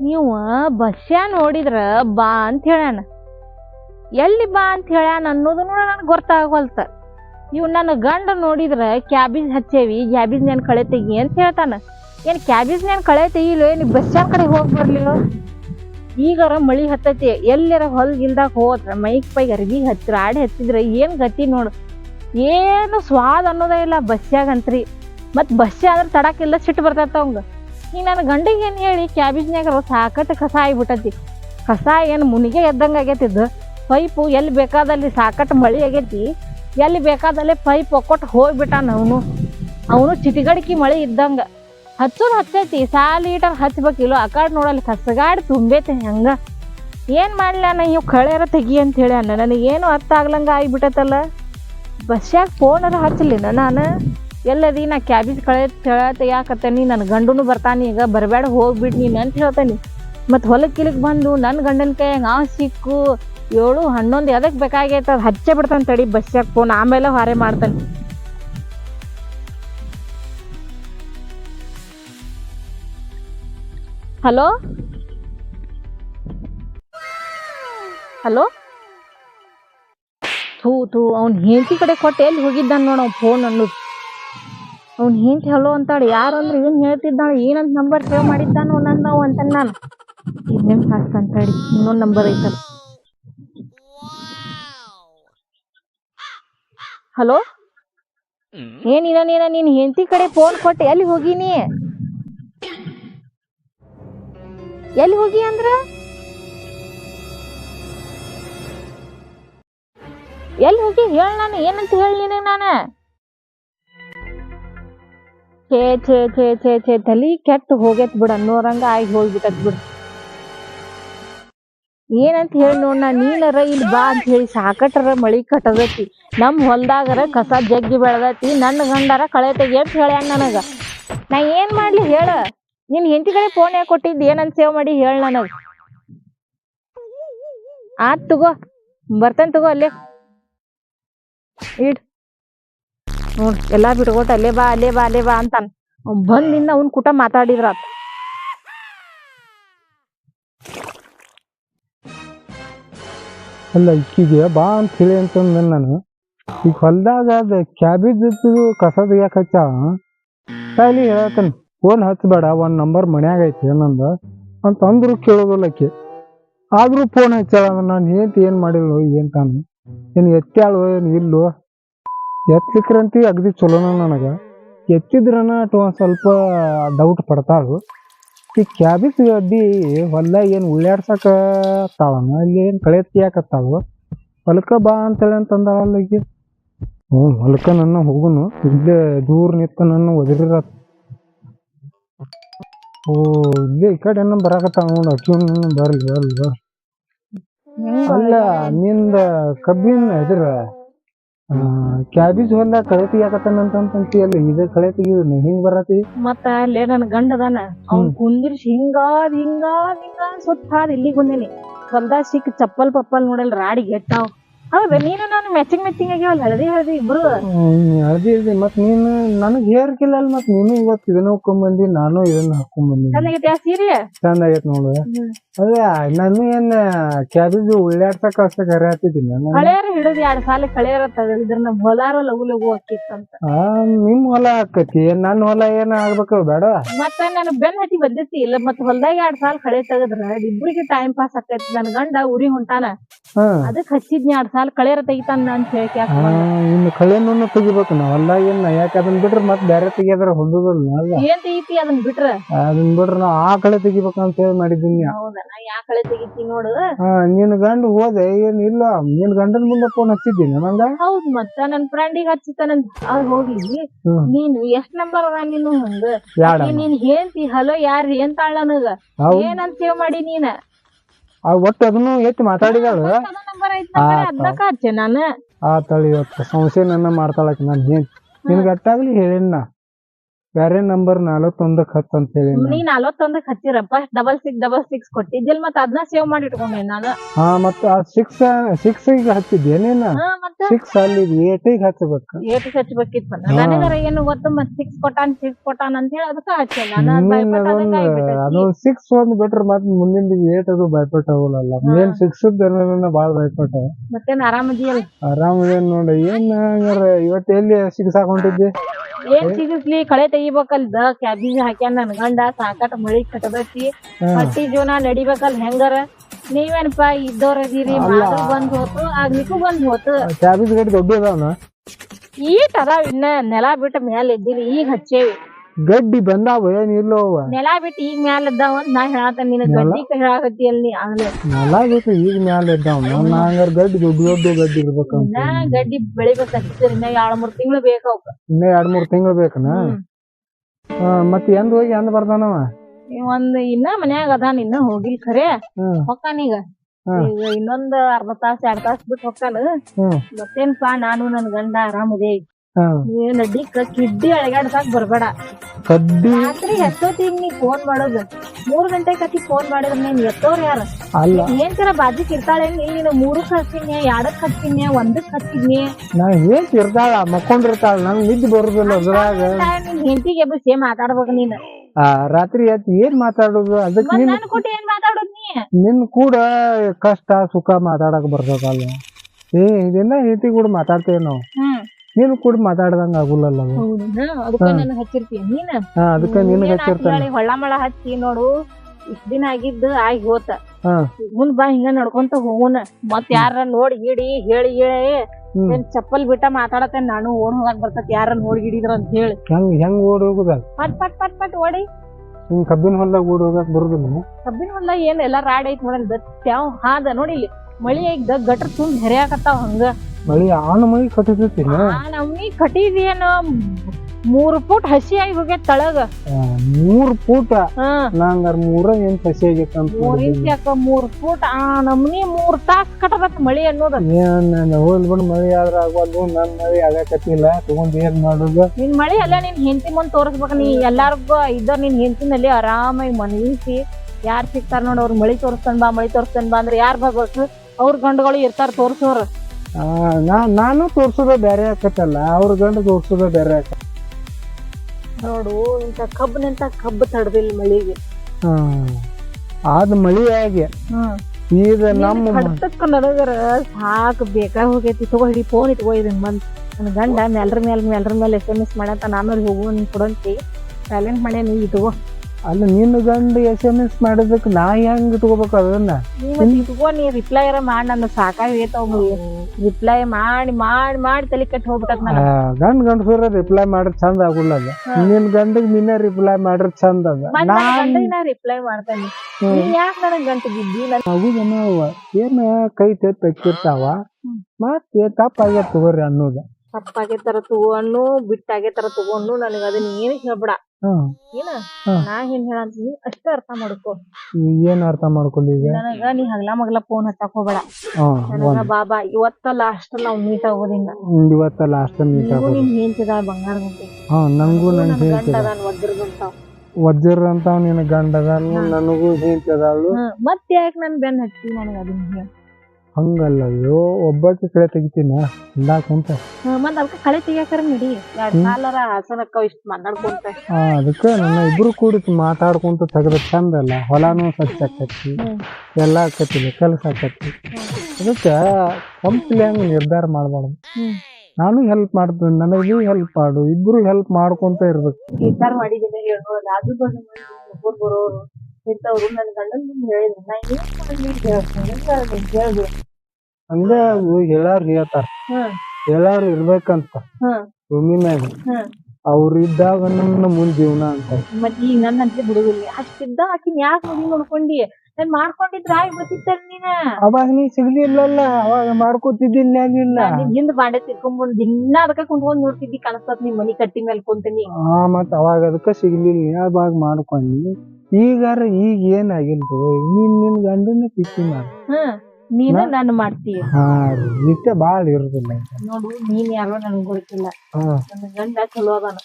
ನೀವು ಬಸ್ಸ್ಯಾ ನೋಡಿದ್ರ ಬಾ ಅಂತ ಹೇಳ್ಯಾನ. ಎಲ್ಲಿ ಬಾ ಅಂತ ಹೇಳ್ಯಾನ ಅನ್ನೋದನ್ನು ನನಗೆ ಗೊತ್ತಾಗವಲ್ತ. ಇವ್ ನನ್ನ ಗಂಡ ನೋಡಿದ್ರ ಕ್ಯಾಬೇಜ್ ಹಚ್ಚೇವಿ, ಕ್ಯಾಬೇಜ್ ನಾನು ಕಳೆ ತೆಗಿ ಅಂತ ಹೇಳ್ತಾನ. ಏನು ಕ್ಯಾಬೇಜ್ ನಾನು ಕಳೆ ತೆಗಿಲೋ, ಏನ್ ಸ್ಟ್ಯಾಂಡ್ ಕಡೆ ಹೋಗಿ ಬರ್ಲಿಲ್ಲ? ಈಗಾರ ಮಳಿ ಹತ್ತೈತಿ, ಎಲ್ಲಾರ ಹೊಲ್ಗಿಲ್ದಾಗ ಹೋದ್ರ, ಮೈಕ್ ಪೈಗ್ ಅರ್ಬಿ ಹತ್ತಿರ ಆಡಿ ಹತ್ತಿದ್ರೆ ಏನು ಗತಿ ನೋಡು? ಏನು ಸ್ವಾದ ಅನ್ನೋದೇ ಇಲ್ಲ ಬಸ್ಸ್ಯಾಗಂತ್ರಿ ಮತ್ ಬಸ್ಸೇ ಆದ್ರೆ ತಡಕಿಲ್ಲ ಸಿಟ್ಟು ಬರ್ತೈತೆ ಅವಂಗ. ಈಗ ನನ್ನ ಗಂಡಿಗೆ ಏನು ಹೇಳಿ? ಕ್ಯಾಬೇಜ್ನ್ಯಾಗ ಸಾಕಟ್ಟು ಕಸ ಆಗಿಬಿಟ್ಟತಿ. ಕಸ ಏನು ಮುನಿಗೆ ಎದ್ದಂಗೆ ಆಗೈತಿದ್ದು ಪೈಪು ಎಲ್ಲಿ ಬೇಕಾದಲ್ಲಿ ಸಾಕಟ್ಟು ಮಳಿ ಆಗೈತಿ. ಎಲ್ಲಿ ಬೇಕಾದಲ್ಲಿ ಪೈಪ್ ಒಕ್ಕೊಟ್ಟು ಹೋಗ್ಬಿಟ್ಟಾನ ಅವನು. ಅವನು ಚಿಟಿಗಡಿಕಿ ಮಳಿ ಇದ್ದಂಗೆ. ಹಚ್ಚೋದು ಹಚ್ಚೈತಿ. ಸಾ ಲೀಟರ್ ಹಚ್ಬೇಕಿಲ್ಲೋ ಆ ಕಡೆ ನೋಡಲ್ಲಿ ಕಸಗಾಡಿ ತುಂಬೈತಿ ಹೆಂಗೆ? ಏನು ಮಾಡಲಿ ನಾ ಇವು ಕಳೆಯರ ತೆಗಿ ಅಂತ ಹೇಳಿ ಅನ್ನ ನನಗೇನು ಅರ್ಥ ಆಗ್ಲಂಗೆ ಆಗಿಬಿಟ್ಟತಲ್ಲ ಬಸ್ಸ್ಯಾಗ ಫೋನರ ಹಚ್ಚಲಿನ ನಾನು? ಎಲ್ಲದಿ ನಾ ಕ್ಯಾಬೇಜ್ ಕಳೆ ತೆಳ ತೆಗಿಯಾಕತ್ತೇನಿ ನನ್ನ ಗಂಡನು ಬರ್ತಾನೆ, ಈಗ ಬರಬೇಡ ಹೋಗ್ಬಿಟ್ಟು ನೀನು ಅಂತ ಹೇಳ್ತಾನೆ. ಮತ್ತು ಹೊಲಕ್ಕೆ ಇಲ್ಲಿಗೆ ಬಂದು ನನ್ನ ಗಂಡನ ಕೈಯಾಗ ಆ ಸಿಕ್ಕು, ಏಳು ಹನ್ನೊಂದು ಎದಕ್ಕೆ ಬೇಕಾಗೈತೆ, ಅದು ಹಚ್ಚೆ ಬಿಡ್ತಾನೆ ತಡಿ ಬಸ್ಸಾಗ ಫೋನ್, ಆಮೇಲೆ ಹೊರೆ ಮಾಡ್ತಾನೆ. ಹಲೋ? ಹಲೋ? ಥೂ ಥೂ, ಅವ್ನು ಹೆಂಡತಿ ಕಡೆ ಕೊಟ್ಟು ಎಲ್ಲಿ ಹೋಗಿದ್ದಾನೆ ನೋಡು ಫೋನ್ ಅನ್ನೋದು. ಅವ್ನ ಹೆಂಡ್ತಿ ಹಲೋ ಅಂತಾಳೆ ಯಾರು ಅಂದ್ರೆ ಏನು ಹೇಳ್ತಿದ್ದಾಳೆ, ಏನಂತ ನಂಬರ್ ಸೇವ್ ಮಾಡಿದ್ದಾನೋ ನನ್ನ ನಾವು ಅಂತ ನಾನು. ಇನ್ನೇನು ಸಾಕು ಅಂತಾಳಿ ಇನ್ನೊಂದು ನಂಬರ್ ಐತಲ್ಲ. ಹಲೋ? ಏನಿನ ನೀನ ನೀನ್ ಹೆಂಡತಿ ಕಡೆ ಫೋನ್ ಕೊಟ್ಟೆ ಎಲ್ಲಿ ಹೋಗಿನಿ? ಎಲ್ಲಿ ಹೋಗಿ ಅಂದ್ರ? ಎಲ್ಲಿ ಹೋಗಿ? ಹೇಳ ನಾನು, ಏನಂತ ಹೇಳಿ ನಿನಗೆ ನಾನು? ಛೇ ಛೇ ಛೇ ಛೇ ಛೇ, ತಲಿ ಕೆಟ್ಟ ಹೋಗೈತ್ ಬಿಡ, ಅನ್ನೋರಂಗ ಆಗಿ ಹೋಗ್ಬಿಟ್ಟ ಬಿಡ. ಏನಂತ ಹೇಳಿ ನೋಡ್ನ ನಾ, ನೀನರ ಇಲ್ಲಿ ಬಾ ಅಂತ ಹೇಳಿ ಸಾಕಟ್ರ ಮಳಿ ಕಟ್ಟದೈತಿ. ನಮ್ ಹೊಲ್ದಾಗರ ಕಸ ಜಗ್ಗಿ ಬೆಳದೈತಿ, ನನ್ನ ಗಂಡರ ಕಳೆ ತೆಗಿಯಂತ ಹೇಳ್ಯಾನ ನನಗ. ನಾ ಏನ್ ಮಾಡ್ಲಿ ಹೇಳ? ನಿನ್ ಹೆಂಡತಿ ಕಡೆ ಫೋನ್ ಯಾಕೆ ಕೊಟ್ಟಿದ್ದು? ಏನಂತ ಸೇವ್ ಮಾಡಿ ಹೇಳ ನನಗ. ಆತ್ ತಗೋ, ಬರ್ತೇನೆ ತಗೋ ಅಲ್ಲೇ. ಇಡ್. ನೋಡ್, ಎಲ್ಲಾ ಬಿಟ್ಕೊಟ್ಟು ಅಲ್ಲೇ ಬಾ ಅಲ್ಲೇ ಬಾ ಅಲ್ಲೇ ಬಾ ಅಂತಾನ. ಬಂದ್ ಬಂದಿಂದ ಅವ್ನ ಕೂಟ ಮಾತಾಡಿದ್ರ. ಅಲ್ಲ ಇಕ್ಕಿಗೆ ಬಾ ಅಂತ ಹೇಳಿ ಅಂತಂದ ನಾನು. ಈಗ ಹೊಲ್ದಾಗ ಅದ ಕ್ಯಾಬೇಜ್ ಕಸ ತೆಗಿಯಾಕ ಹಚ್ಚ. ಅಲ್ಲಿ ಹೇಳತ್ತನ್ ಫೋನ್ ಹಚ್ಚಬೇಡ, ಒಂದ್ ನಂಬರ್ ಮನ್ಯಾಗ ಐತಿ ನಂದ. ಅಂತ ಅಂದ್ರು ಕೇಳೋದಿಲ್ಲ ಆಕೆ. ಆದ್ರೂ ಫೋನ್ ಹಚ್ಚಾಳ ನಾನು ಹೇಳ್ತಿ ಏನ್ ಮಾಡಿಲ್ಲ ಏನ್ ತಾನು? ಏನ್ ಎತ್ತಾಳು ಏನ್ ಇಲ್ಲೋ ಎತ್ತಲಿಕ್ರಂತಿ ಅಗದಿ ಚಲೋನ ನನಗೆ. ಎತ್ತಿದ್ರನ ಅಥವಾ ಸ್ವಲ್ಪ ಡೌಟ್ ಪಡ್ತಾಳು. ಈ ಕ್ಯಾಬಿಸ್ ಅಡ್ಡಿ ಹೊಲ್ದಾಗ ಏನು ಉಳ್ಳಾಡ್ಸಕ್ಕೆ ತಾಳನ? ಅಲ್ಲಿ ಏನು ಕಳೆ ತೆಗಿಯಾಕತ್ತಾಳು ಹೊಲಕ್ಕೆ ಬಾ ಅಂತೇಳಿ ಅಂತಂದಾಳ ಅಲ್ಲಿಗೆ. ಹ್ಞೂ, ಹೊಲಕ್ಕೆ ನನ್ನ ಹೋಗುನು. ಇಲ್ಲೇ ದೂರ ನಿಂತ ನನ್ನ ಒದರಿರ ಓ, ಇಲ್ಲೇ ಈ ಕಡೆ ಏನೋ ಬರಾಕತ್ತಾಳ ನೋಡ. ಅಕ್ಕಿ ಬರ್ಲಿ ಅಲ್ವಾ ಅಲ್ಲ, ನಿಂದ ಕಬ್ಬಿನ ಇದ್ರ ಕ್ಯಾಬೇಜ್ ಹೊಲ್ದಾಗ ಕಳೆ ತೆಗಿಯಾಕತ್ತಾನಂತಂತಿ ಅಲ್ಲಿ ಇದ ಕಳೆ ತೆಗಿಯೋದು ಹಿಂಗ್ ಬರತಿ ಮತ್ತ ಅಲ್ಲೇ ನನ್ ಗಂಡ ಅದಾನ. ಅವ್ನ್ ಕುಂದಿರ್ಸಿ ಹಿಂಗಾದ್ ಹಿಂಗಾದ್ ಹಿಂಗಾದ್ ಸುತ್ತಾದ್ ಇಲ್ಲಿ ಬಂದೇನಿ. ಹೊಲ್ದಾಗ ಸಿಕ್ಕ ಚಪ್ಪಲ್ ಪಪ್ಪಲ್ ನೋಡಲ್ ರಾಡಿ ಗೆಟ್ಟಾವ್ ಹೌದ ನೀನು ನಾನು ಮ್ಯಾಚಿಂಗ್ ಮ್ಯಾಚಿಂಗ್ ಆಗ್ಯಾವಲ್ಲ ಹಳದಿ ಹಳದಿ ಇಬ್ರು. ಹಳದಿ ಹಳದಿ. ಮತ್ ನೀನು ನನಗ್ ಹೇರ್ಕಿಲ್ಲ ಅಲ್ ಮತ್ ನೀನು ಇವತ್ತು ಇದನ್ನ ಹಾಕೊಂಡ್ ನಾನು ಇದನ್ನ ಹಾಕೊಂಡ್ ಬಂದಿ ಚೆನ್ನಾಗೈತಿ ಆ ಸೀರೆ? ಚಂದ ಆಗೈತ್ ನೋಡು. ಅದೇ ನಾನು ಏನ್ ಕ್ಯಾಬೇಜ್ ಉಳ್ಳಾಡ್ಸಕ್ ಅಷ್ಟ ಕರೆ ಹಾಕಿದ್ದೀನಿ ನಾನು ಹಳೆಯರ ಹಿಡಿದು ಎರಡ್ ಸಾಲ ಕಳೆಯರ ತಗದಿದ್ರ ನಮ್ ಹೊಲಾರ ಲಗು ಲಗು ಹಾಕಿತ್ತಂತ. ಆ ನಿಮ್ ಹೊಲ ಆಕತಿ ನನ್ನ ಹೊಲ ಏನ್ ಆಗ್ಬೇಕು ಬೇಡ? ಮತ್ತ ನನ್ ಬೆನ್ ಹತ್ತಿ ಬಂದೈತಿ ಇಲ್ಲ ಮತ್ತ ಹೊಲ್ದಾಗ ಎರಡ್ ಸಾಲ ಕಳೆ ತೆಗದ್ರ ಇಬ್ರಿಗೆ ಟೈಮ್ ಪಾಸ್ ಆಕೈತಿ ನನ್ ಗಂಡ ಉರಿ ಹೊಂಟಾನ. ಅದಕ್ಕೆ ಅದಕ್ ಹಚ್ಚಿದ್ನಿ ಎರಡ್ ಸಾಲ ಕಳೆಯರ ತೆಗಿತಾನ ಅಂತ ಹೇಳಿ ಆ, ಇನ್ನು ಕಳೆನೂ ತೆಗಿಬೇಕು ನಾ ಹೊಲ್ದಾಗ ಏನ್ ಯಾಕೆ ಅದನ್ನ ಬಿಟ್ರೆ ಮತ್ ಬೇರೆ ತೆಗಿಯೋದ್ರ ಹೊಲ್ದಲ್ಲ ಅಲ್ಲ. ಏನ್ ತೆಗಿತಿ ಅದನ್ ಬಿಟ್ರ? ಅದನ್ ಬಿಟ್ರೆ ನಾ ಆ ಕಳೆ ತೆಗಿಬೇಕು ಅಂತ ಹೇಳಿ ಮಾಡಿದ್ದೀನಿ. ಹೌದಾ? ನಾ ಯಾ ಕಳೆ ತೆಗಿತೀನಿ ನೋಡು? ಹಾ ನಿನ್ ಗಂಡ ಹೋದೆ ಏನ್ ಇಲ್ಲ. ನಿನ್ ಗಂಡನ ಮುಂದೆ ಫೋನ್ ಹಚ್ಚಿದ್ದೀನಿ ನಂಗ? ಹೌದ್ ಮತ್ತ ನನ್ ಫ್ರೆಂಡಿಗೆ ಹಚ್ಚಿತಾನ ಆ ಹೋಗ್ಲಿ ನೀನು ಎಷ್ಟ್ ನಂಬರ್ ಅದ ನೀನು ಹಂಗ ಯಾಡ ನೀನ್ ಹೇಳ್ತಿ ಹಲೋ ಯಾರ್ ನನಗ ಹೌದ್. ಏನಂತ ಸೇವ್ ಮಾಡಿ ನೀನ. ಆ ಒಟ್ಟು ಅದನ್ನು ಎತ್ತಿ ಮಾತಾಡಿದಳು? ನಂಬರ್ ಐತ್ ಅದ್ನಕ ಹಚ್ಚೆ ನಾನು. ಆ ತಳಿ ಇವತ್ತು ಸಂಶಯ ನನ್ನ ಮಾಡ್ತಾಳಕ್ಕೆ ನಾನು ಏನ್ ನಿನ್ಗೆ ಅಟ್ಟಾಗ್ಲಿ ಹೇಳಿನ ಬ್ಯಾರೆ ನಂಬರ್ ನಲವತ್ತೊಂದಕ್ ಹತ್ ಅಂತ ಹೇಳಿ ನೀ ನಲ್ವತ್ತೊಂದಕ್ ಹಚ್ಚಿರ first double six double six ಕೊಟ್ಟಿದ್ದಿಲ್ ಮತ್ತ ಅದನ್ನ ಸೇವ್ ಮಾಡಿ ಇಟ್ಕೊಂಡೆ ನಾನು. ಹಾ ಮತ್ತ ಆ ಸಿಕ್ಸ್ ಸಿಕ್ಸ್ ಈಗ ಹಚ್ಚಿದ್ಯಾ ನೀನ? ಹಾ ಮತ್ತ. ಸಿಕ್ಸ್ ಅಲ್ಲಿ ಏಟಿಗೆ ಹಚ್ಚಬೇಕ ಏಟ್ ಹಚ್ಬೇಕಿತ್ತು ನನಗರ ಏನು ಗೊತ್ತು? ಮತ್ ಸಿಕ್ಸ್ ಕೊಟ್ಟಾನ್ ಸಿಕ್ಸ್ ಕೊಟ್ಟಾನ್ ಅಂತ ಹೇಳಿ ಅದಕ್ಕ ಹಚ್ಚಿಲ್ಲ. ನಾನು ಭಯಪಟ್ಟ ಆಗ್ಬಿಟ್ಟೈತಿ. ಅದು ಸಿಕ್ಸ್ ಒಂದ್ ಬಿಟ್ರ ಮತ್ ಮುಂದಿನ ಏಟ್ ಅದು ಭಯಪಟ್ಟ ಹೋಗಲ್ಲ ಮೇನ್ ಸಿಕ್ಸ್ ಬಾಳ ಭಯಪಟ್ಟ. ಮತ್ತೇನ್ ಆರಾಮದಿಯಲ್ಲ? ಆರಾಮದೇನ್ ನೋಡ. ಏನ್ ಹಂಗಾರ? ಇವತ್ತು ಎಲ್ಲಿ ಸಿಕ್ಸ್ ಹಾಕೊಂಡಿದ್ದೆ ಏನ್ ಸಿಗಿಸ್ಲಿ ಕಳೆ ತೆಗಿಬೇಕಲ್ದ? ಕ್ಯಾಬಿನ್ ಹಾಕ್ಯಾನ ನನ್ ಗಂಡ ಸಾಕಟ್ ಮಳಿ ಕಟ್ಟಬೇಕಿ ಹಟ್ಟಿ ಜೀವನ ನಡಿಬೇಕಲ್ ಹೆಂಗಾರ? ನೀವೇನಪ್ಪ ಇದ್ದವ್ರ ಅದೀರಿ ಮಾತು ಬಂದ್ ಹೋತು ಆಗ್ಲಿಕ್ಕೂ ಬಂದ್ ಹೋತು. ಕ್ಯಾಬೇಜ್ ಗಡ್ಡಿ ದೊಡ್ಡ ಅದಾವನ ಈಟ್ ಅದಾವ್ ಇನ್ನ ನೆಲ ಬಿಟ್ಟ ಮ್ಯಾಲ ಇದ್ದೀವಿ ಈಗ ಹಚ್ಚೇವಿ. ಗಡ್ಡಿ ಬಂದಾವ ಏನ್ ಇಲ್ಲೋ ಅವ? ನೆಲ ಬಿಟ್ಟು ಈಗ ಮ್ಯಾಲ ಇದ್ದಾವ ಅಂತ ನಾ ಹೇಳತ್ತ ನಿನ ಗಡ್ಡಿ ಹೇಳಾಕತ್ತಿ ಅಲ್ಲಿ ಆಗ್ಲೇ. ನೆಲ ಬಿಟ್ಟು ಈಗ ಮ್ಯಾಲ ಇದ್ದಾವ? ನಾ ಹಂಗಾರ ಗಡ್ಡಿ ದೊಡ್ಡ ದೊಡ್ಡ ಗಡ್ಡಿ ಇರ್ಬೇಕಂತ. ನಾ ಗಡ್ಡಿ ಬೆಳಿಬೇಕು ಹಚ್ಚಿದ್ರಿ ಇನ್ನ ಎರಡ್ ಮೂರ್ ತಿಂಗಳು ಬೇಕು ಅವಕ್ಕ ಇನ್ನ ಎರಡ್ ಮೂರ್ ತಿಂಗಳು ಬೇಕನ? ಮತ್ತೆ ಮತ್ ಎಂದ್ ಹೋಗಿ ಎಂದ್ ಬರ್ತಾನವ ಒಂದ್ ಇನ್ನ ಮನ್ಯಾಗ ಅದಾನ ಇನ್ನ ಹೋಗಿಲ್ ಖರೆ. ಹೊಕ್ಕಾನೀಗ. ಈಗ. ಇನ್ನೊಂದ್ ಅರ್ಧ ತಾಸ್ ಎರಡ್ ತಾಸ್ ಬಿಟ್ಟು ಹೊಕ್ಕಾನ ಮತ್ತೇನ್ ಪಾ ನಾನು ನನ್ ಗಂಡ ಆರಾಮದೇ ನೀನ್ ನಡ್ಡಿಕ ಕಿಡ್ಡಿ ಅಳಗಾಡ್ಸಾಕ್ ಬರ್ಬೇಡ. ಕಡ್ಡಿ? ರಾತ್ರಿ ಎಷ್ಟೊತ್ತಿಗೆ ನೀ ಫೋನ್ ಮಾಡೋದು? ಮೂರ್ ಗಂಟೆ ಕತಿ ಫೋನ್ ಮಾಡಿದ್ರೆ ನೀನ್ ಎತ್ತೋರ್ ಯಾರ? ಅಲ್ಲ. ಏನ್ ತರ ಬಾಜಿ ಇರ್ತಾಳೆ? ಇಲ್ಲಿ ನೀನು ಮೂರಕ್ ಹಚ್ಚಿದ್ನಿ ಎರಡಕ್ ಹಚ್ಚಿದ್ನಿ ಒಂದಕ್ ಹತ್ತೀನಿ. ನಾ ಏನ್ ಇರ್ತಾಳ? ಮಕ್ಕೊಂಡಿರ್ತಾಳ. ನಂಗ್ ನಿದ್ದೆ ಬರುದಿಲ್ಲ ಅದ್ರಾಗ. ನಿನ್ ಹೆಂಡತಿಗೆ ಸೇಮ್ ಮಾತಾಡ್ಬೇಕು ನೀನ್? ರಾತ್ರಿ ಎತ್ತಿ ಏನ್ ಮಾತಾಡೋದು? ಅದಕ್ಕೆ ನಿನ್ ಕೂಡ ಏನ್ ಮಾತಾಡೋದ್ ನೀ? ನಿನ್ ಕೂಡ ಕಷ್ಟ ಸುಖ ಮಾತಾಡಕ್ ಬರ್ತದಲ್ಲ ಏ ಇದೆಲ್ಲ ಹೆಂಡತಿ ಕೂಡ ಮಾತಾಡ್ತೇವೆ ನಾವು ನೀನು ಕೂಡ ಮಾತಾಡ್ದಂಗ ಆಗುಲ್ಲಲ್ಲ. ಹೌದಾ. ಅದಕ್ಕ ನನ್ ಹಚ್ಚಿರ್ತೀಯ ನೀನ? ಹಾ ಅದಕ್ಕ ನಿನಗ್ ಹಚ್ಚಿರ್ತಾನ. ಹೇಳಿ ಹೊಳ್ಳ ಮಳ ಹಚ್ಚಿ ನೋಡು. ಇಷ್ಟ ದಿನ ಆಗಿದ್ದು ಆಗಿ ಹೋತ. ಹಾ. ಮುಂದ್ ಬಾ ಹಿಂಗ ನಡ್ಕೊಂತ ಹೋಗುನ. ಮತ್ ಯಾರ ನೋಡಿ ಗಿಡಿ ಹೇಳಿ ಹೇಳಿ. ಹ್ಮ್. ಏನ್ ಚಪ್ಪಲ್ ಬಿಟ್ಟ ಮಾತಾಡತೇನ್ ನಾನು ಓಡ್ ಹೋಗಾಕ್ ಬರ್ತೈತಿ. ಯಾರ ನೋಡಿ ಗಿಡಿದ್ರ ಅಂತ ಹೇಳಿ. ಹೆಂಗ್ ಹೆಂಗ್ ಓಡ್ ಹೋಗುದ? ಪಟ್ ಪಟ್ ಪಟ್ ಪಟ್ ಓಡಿ. ಹಿಂಗ್ ಕಬ್ಬಿನ ಹೊಲ್ದಾಗ ಓಡ್ ಹೋಗಕ್ ಬರುದಿಲ್ಲ ಕಬ್ಬಿನ ಹೊಲ ಏನ್? ಎಲ್ಲಾ ರಾಡ್ ಐತ್ ನೋಡಲ್ ದತ್ತ್ಯಾವ್ ಹಾದ ನೋಡಿ ಇಲ್ಲಿ. ಮಳಿ ಐತ್ ಗಟ್ರ ತುಂಬ ಹೆರೆಯಾಕತ್ತಾವ ಹಂಗ. ಮಳಿ ಆನ ಮಳಿ ಆ ನಮ್ನಿ ಕಟ್ಟಿದೇನು ಮೂರ್ ಫುಟ್ ಹಸಿ ಆಗಿ ಹೋಗ್ಯದ ತಳಗ. ಮೂರ್ ಫೂಟ ನಂಗಾರ ಮೂರ ಏನ್ ಹಸಿ ಆಗೈತೆ ಅಂತ ಮೂರ್ ಫುಟ್ ಆ ನಮ್ನಿ ಮೂರ್ ತಾಸ್ ಕಟ್ಟಬೇಕು ಮಳಿ ಅನ್ನೋದ. ಏನ್ ಹೋಲ್ ಬಿಡ್ ಮಳಿ ಆದ್ರ ಆಗ್ವಲ್ದು ನನ್ ಮಳಿ ಆಗಕತ್ತಿಲ್ಲ ತಗೊಂಡ್ ಏನ್ ಮಾಡುದು? ನಿನ್ ಮಳಿ ಅಲ್ಲ ನಿನ್ ಹೆಂಡತಿ ಮುಂದ್ ತೋರಿಸ್ಬೇಕ ನೀ ಎಲ್ಲಾರ್ಗು ಇದ್ದಾರ ನಿನ್ ಹೆಂಡತಿನಲ್ಲಿ ಆರಾಮಾಗಿ ಮನಗಿಸಿ ಯಾರ್ ಸಿಗ್ತಾರ ನೋಡ್ ಅವ್ರ ಮಳಿ ತೋರಿಸ್ತಾನ ಬಾ ಮಳಿ ತೋರಿಸ್ತಾನ ಬಾ ಅಂದ್ರೆ ಯಾರ್ ಬರ್ಬೇಕು? ಅವ್ರ ಗಂಡುಗಳು ಇರ್ತಾರ ತೋರ್ಸೋರ್. ನಾ ನಾನು ತೋರ್ಸೋದ ಬೇರೆ ಆಕತ್ತಲ್ಲ ಅವ್ರ ಗಂಡ ತೋರ್ಸೋದ ಬೇರೆ ಆಕ ನೋಡು ಇಂತ ಕಬ್ಬು ನಿಂತ ಕಬ್ಬು ತಡ್ದಿಲ್ಲ ಮಳಿಗೆ. ಹ ಆದ್ ಮಳಿ ಆಗಿ ಹ್ಮ್ ಈಗ ನಮ್ಮ ಕಡ್ತಕ್ಕ ನನಗರ ಸಾಕ್ ಬೇಕಾಗಿ ಹೋಗೈತಿ. ತಗೋ ಹಿಡಿ ಫೋನ್ ಇಟ್ಕೋ ಇದನ್ ಬಂದ್. ನನ್ನ ಗಂಡ ಮ್ಯಾಲ್ರ ಮೇಲ್ ಮೇಲ್ರ ಮೇಲೆ ಎಸ್ ಎಂ ಎಸ್ ಮಾಡಂತ ನಾನು ಹೋಗುವ ನೀನ್ ಕೊಡಂತಿ. ಸೈಲೆಂಟ್ ಮಾಡ್ಯಾನ ನೀ ಅಲ್ಲ ನಿನ್ನ ಗಂಡ ಎಸ್ ಎಂ ಎಸ್ ನಾ ಹೆಂಗ್ ತಗೋಬೇಕು ಅದನ್ನ? ಇಟ್ಕೋ ನೀ ರಿಪ್ಲೈ ಮಾಡಿ ನನ್ನ ಸಾಕಾಗೈತವ ರಿಪ್ಲೈ ಮಾಡಿ ಮಾಡಿ ಮಾಡಿ ತಲೆ ಕಟ್ಟಿ ಹೋಗ್ಬಿಟ್ಟತ್ ಆ, ಗಂಡ ಗಂಡ ಗಂಡಸೂರ ರಿಪ್ಲೈ ಮಾಡ್ರ ಚಂದ ಆಗುಲ್ಲ ಅದ ನಿನ್ ಗಂಡಗ್ ನಿನ್ನ ರಿಪ್ಲೈ ಮಾಡ್ರ ಚಂದ ಅದ ನಾ ರಿಪ್ಲೈ ಮಾಡ್ತೇನೆ. ಯಾಕೆ ನನಗ್ ಗಂಟು ಬಿದ್ದಿ? ಮಗುದನ ಏನ ಕೈ ಎಕ್ಕಿರ್ತಾವ? ಹ್ಮ್. ಮತ್ತೆ ತಪ್ಪಾಗ್ಯದ ತಗೋರಿ ಅನ್ನೋದ. ತಪ್ಪಾಗೆ ತರ ತಗೋಣ್ಣು ಬಿಟ್ಟಾಗೆ ತರ ತಗೊಂಡು ನನಗೆ ಅದನ್ನ ಏನು ಹೇಳ್ಬೇಡ. ಏನ. ನಾ ಏನ್ ಹೇಳಂತೀನಿ? ಅಷ್ಟೇ ಅರ್ಥ ಮಾಡ್ಕೋ. ಏನ್ ಅರ್ಥ ಮಾಡ್ಕೊಲಿ ಈಗ? ನನಗ ನೀ ಹಗಲ ಮಗಲ ಫೋನ್ ಹಚ್ಚಕ್ ಹೋಗ್ಬೇಡ. ನನಗ ಬಾಬಾ ಇವತ್ತ ಲಾಸ್ಟ್ ನಾವ್ ಮೀಟ್ ಆಗೋದಿಲ್ಲ. ಇವತ್ತ ಲಾಸ್ಟ್ ಮೀಟ್ ಆಗೋದು ನಿನ್ ಹೆಂತಿದ ಬಂಗಾರ ಗಂಟೆ. ಹಾ ನಂಗೂ ನನ್ ಒದ್ರದಂತಾವ್ ವಜ್ರ ಅಂತ ನಿನ್ ಗಂಡ ನನಗೂ ಹೇಳ್ತದಾಳು ಮತ್ತೆ ಮತ್ ಯಾಕೆ ನನ್ ಬೆನ್ ಹಚ್ಚಿ ನನಗ ಅದನ್ನ ಹೇಳ. ಹಂಗಲ್ಲ ಅಯ್ಯೋ ಒಬ್ಬಾಕಿ ಕಳೆ ತೆಗಿತೀನ? ಹಿಂದಾಕ್ ಕುಂತ. ಮತ್ ಅದಕ್ಕ ಕಳೆ ತೆಗಿಯಾಕರ ನಡಿ. ಎರಡ್ ಸಾಲರ ಹಾಸನಕ್ಕ ಇಷ್ಟ ಮಾತಾಡ್ಕೊಂತ. ಆ ಅದಕ್ಕೆ ನನ್ನ ಇಬ್ರು ಕೂಡಿ ಮಾತಾಡ್ಕೊಂತ ತೆಗೆದ ಚಂದ ಅಲ್ಲ. ಹೊಲಾನು ಸ್ವಚ್ಛ ಆಕತಿ. ಎಲ್ಲಾ ಆಕತಿ ಕೆಲಸ ಆಕತಿ. ಅದಕ್ಕೆ ಕಂಪ್ಲಿ ಹಂಗ ನಿರ್ಧಾರ ಮಾಡ್ಬಾರ್ದು. ಹ್ಮ್. ನಾನು ಹೆಲ್ಪ್ ಮಾಡ್ತೀನಿ ನನಗೂ ಹೆಲ್ಪ್ ಮಾಡು ಇಬ್ರು ಹೆಲ್ಪ್ ಮಾಡ್ಕೊಂತ ಇರ್ಬೇಕು. ವಿಚಾರ ಮಾಡಿದ್ದೀನಿ ಹೇಳೋದು ಅದು ಬಂದು ಒಬ್ಬರು ಬರೋರು. ಇಂಥವ್ರು ನನ್ನ ಗಂಡನ್ ಮುಂದೆ ಹೇಳಿದ್ರು ನಾ ಏನ್ ಮಾಡ್ಲಿ ಹೇಳ್ತೀನಿ ಹೇಳ್ದೆ ಹಂಗ ಎಲ್ಲಾರು ಹೇಳ್ತಾರ. ಎಲ್ಲಾರು ಇರ್ಬೇಕಂತ. ಹ್ಮ್ ಭೂಮಿ ಮ್ಯಾಗ. ಹ್ಮ್ ಅವ್ರು ಇದ್ದಾಗ ನನ್ನ ಮುಂದ್ ಜೀವನ ಅಂತ. ಮತ್ ಈಗ ನನ್ನ ಅಂತ ಬಿಡುದಿಲ್ಲ. ಅಷ್ಟಿದ್ದ ಆಕಿನ್ ಯಾಕ್ ಮದ್ವಿ ನೋಡ್ಕೊಂಡಿ ನಾನ್ ಮಾಡ್ಕೊಂಡಿದ್ರ ಆಗಿ ಬರ್ತಿತ್ತಲ್ಲ ನೀನ? ಅವಾಗ ನೀ ಸಿಗ್ಲಿಲ್ಲಲ್ಲ ಅವಾಗ ಮಾಡ್ಕೋತಿದ್ದಿಲ್ಲ ಏನಿಲ್ಲ ನಿನ್ ಹಿಂದ್ ಬಾಂಡೆ ತಿರ್ಕೊಂಡ್ಬಂದ್ ದಿನ ಅದಕ್ಕ ಕುಂತ್ಕೊಂಡ್ ನೋಡ್ತಿದ್ದಿ ಕಾಣಿಸ್ತತ್ ನಿಮ್ ಮನಿ ಕಟ್ಟಿ ಮೇಲೆ ಕುಂತೀನಿ ಹಾ ಮತ್ ಅವಾಗ ಅದಕ್ಕ ಸಿಗ್ಲಿಲ್ಲ. ಅವಾಗ ಮಾಡ್ಕೊಂಡಿ. ಈಗಾರ ಈಗ ಏನಾಗಿಲ್ದು ನೀನ್ ನಿನ್ ಗಂಡನ ಪಿಕ್ಕಿ ಮಾಡ. ಹ್ಮ್ ನೀನ ನಾನು ಮಾಡ್ತೀಯ. ಹಾ ರೀ ಬಾಳ ಇರುದಿಲ್ಲ ನೋಡು ನೀನ್ ಯಾರೋ ನನ್ ಗೊತ್ತಿಲ್ಲ. ಹಾ. ನನ್ನ ಗಂಡ ಚಲೋ ಅದಾನ.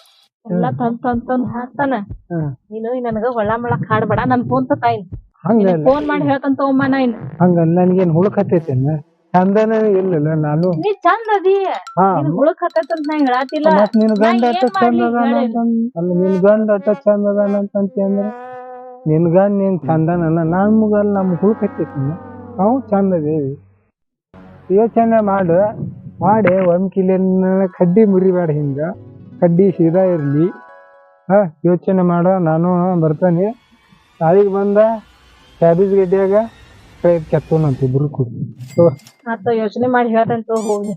ಎಲ್ಲ ತಂದ್ ತಂದ್ ತಂದ್ ಹಾಕ್ತಾನ. ಹ್ಮ್. ನೀನು ನನಗ ಒಳ್ಳ ಮಳಕ್ ಹಾಡ್ಬೇಡ ನನ್ ಫೋನ್ ತಾಯಿ ಹಂಗಲ್ಲ. ಫೋನ್ ಮಾಡಿ ಹೇಳ್ತಂತ ತಗೊಂಬ ನಾ ಇನ್ ಹಂಗಲ್ಲ ನನ್ಗೇನ್ ಹುಳಕತ್ತೈತೇನ? ಚಂದನ ಇಲ್ಲಲ್ಲ ನಾನು. ನೀ ಚಂದ ಅದಿ. ಹಾ. ನಿನ್ ಹುಳಕ್ ನಾ ಹೇಳಾತಿಲ್ಲ. ಮತ್ ನಿನ್ ಗಂಡ ನಾ ಅಟ್ಟ ಏನ್ ಚಂದ ಮಾಡ್ಲಿ ಅದಾನ ಹೇಳು? ಅಂತಂದ್- ಅಲ್ಲ ನಿನ್ ಗಂಡ ಅಟ್ಟ ಚಂದ ಅದಾನ ಅಂತಂತಿ ಅಂದ್ರ? ನಿನ್ ಗಂಡ ನೀನ್ ಚಂದನಲ್ಲ ನಮ್ ಹುಳಕತ್ತೈತಿ ನಾವು ಚಂದ ಅದೇವಿ ಯೋಚನೆ ಮಾಡು. ಮಾಡಿ, ಒಂದ್ ಕಿಲೋ ಕಡ್ಡಿ ಮುರಿಬೇಡ ಹಿಂಗ. ಕಡ್ಡಿ ಸೀದಾ ಇರ್ಲಿ. ಹಾ, ಯೋಚನೆ ಮಾಡ, ನಾನು ಬರ್ತಾನೆ. ನಾಳೆಗ್ ಬಂದ, ಕ್ಯಾಬೇಜ್ ಗಡ್ಡಿಯಾಗ ಕೈ ಕೆತ್ತೋನಂತ ಇಬ್ರು ಕೂಡಿ ಯೋಚನೆ ಮಾಡಿ ಹೇಳ್ತಂತ ಹೋಗಿ.